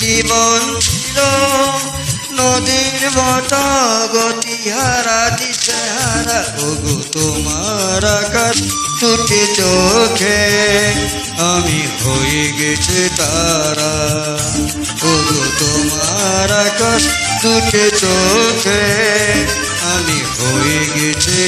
জীবন ছিল, নদীর মতো গতিহারা দিশেহারা। ওগো, তোমার আকাশ দুটি চোখে, আমি হয়ে গেছে তারা। ওগো, তোমার আকাশ দুটি চোখে, আমি হয়ে গেছে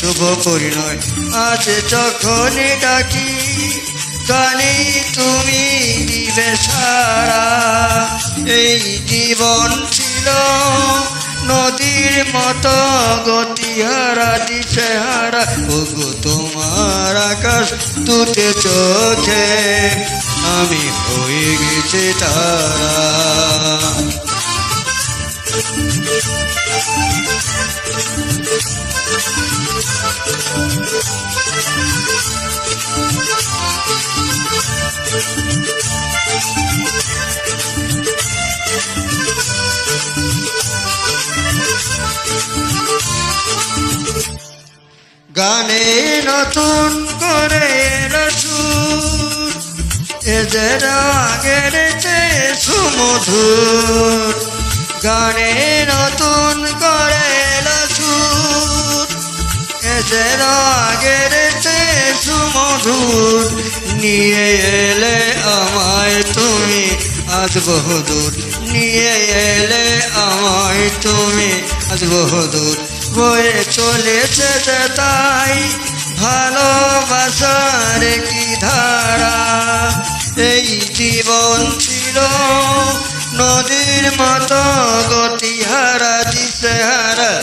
শুভ পরিণয়। আছে যখনই ডাকি, গানে তুমি দিবে সারা। এই জীবন ছিল নদীর মতো গতিহারা দিশেহারা ওগো, তোমার আকাশ দুটে চোখে, আমি হয়ে গেছে তারা। গানে নতুন করে এলো সুর এদের আগের চেয়ে সুমধুর। গানে নতুন করে এদের আগের সুমধুর। নিয়ে এলে আমায় তুমি আজ বহুদূর। নিয়ে এলে আমায় তুমি আজ বহুদূর। বয়ে চলেছে তাই ভালোবাসার কি ধারা? এই জীবন ছিল নদীর মতো গতিহারা দিশেহারা।